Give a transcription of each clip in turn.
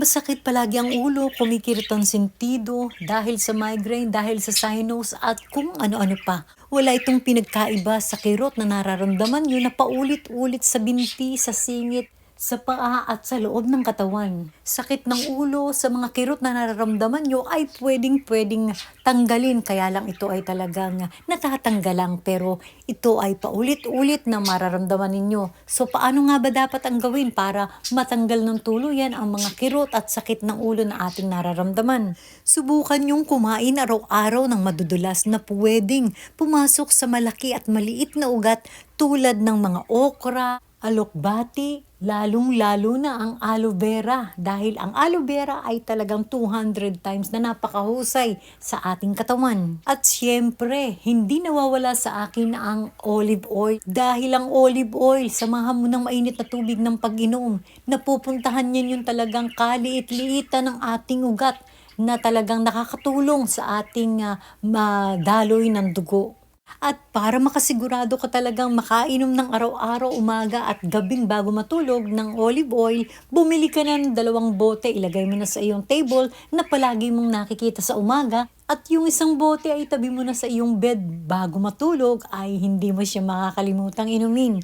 Masakit palagi ang ulo, kumikirot ang sentido, dahil sa migraine, dahil sa sinus, at kung ano-ano pa. Wala itong pinagkaiba sa kirot na nararamdaman nyo na paulit-ulit sa binti, sa singit, sa paa at sa loob ng katawan. Sakit ng ulo sa mga kirot na nararamdaman nyo ay pwedeng-pwedeng tanggalin. Kaya lang ito ay talagang natatanggal lang pero ito ay paulit-ulit na mararamdaman ninyo. So paano nga ba dapat ang gawin para matanggal ng tuluyan ang mga kirot at sakit ng ulo na ating nararamdaman? Subukan yung kumain araw-araw ng madudulas na pwedeng pumasok sa malaki at maliit na ugat tulad ng mga okra, alokbati, lalong-lalo na ang aloe vera dahil ang aloe vera ay talagang 200 times na napakahusay sa ating katawan. At siyempre, hindi nawawala sa akin ang olive oil dahil ang olive oil, samahan mo ng mainit na tubig ng pag-inom, napupuntahan niyan yung talagang kaliit-liitan ng ating ugat na talagang nakakatulong sa ating uh, madaloy ng dugo. At para makasigurado ka talagang makainom ng araw-araw, umaga at gabing bago matulog ng olive oil, bumili ka ng dalawang bote, ilagay mo na sa iyong table na palagi mong nakikita sa umaga. At yung isang bote ay tabi mo na sa iyong bed bago matulog ay hindi mo siya makakalimutang inumin.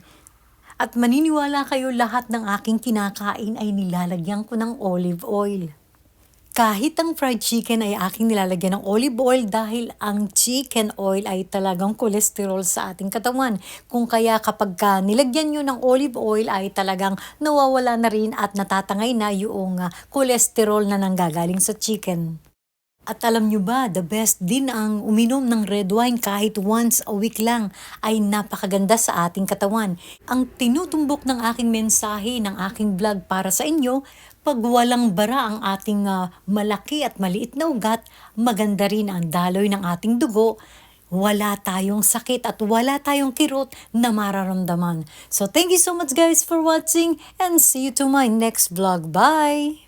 At maniniwala kayo lahat ng aking kinakain ay nilalagyan ko ng olive oil. Kahit ang fried chicken ay aking nilalagyan ng olive oil dahil ang chicken oil ay talagang cholesterol sa ating katawan. Kung kaya kapag ka nilagyan nyo ng olive oil ay talagang nawawala na rin at natatangay na yung uh, cholesterol na nanggagaling sa chicken. At alam nyo ba, the best din ang uminom ng red wine kahit once a week lang ay napakaganda sa ating katawan. Ang tinutumbok ng aking mensahe ng aking vlog para sa inyo, pag walang bara ang ating uh, malaki at maliit na ugat, maganda rin ang daloy ng ating dugo, wala tayong sakit at wala tayong kirot na mararamdaman. So thank you so much guys for watching and see you to my next vlog. Bye!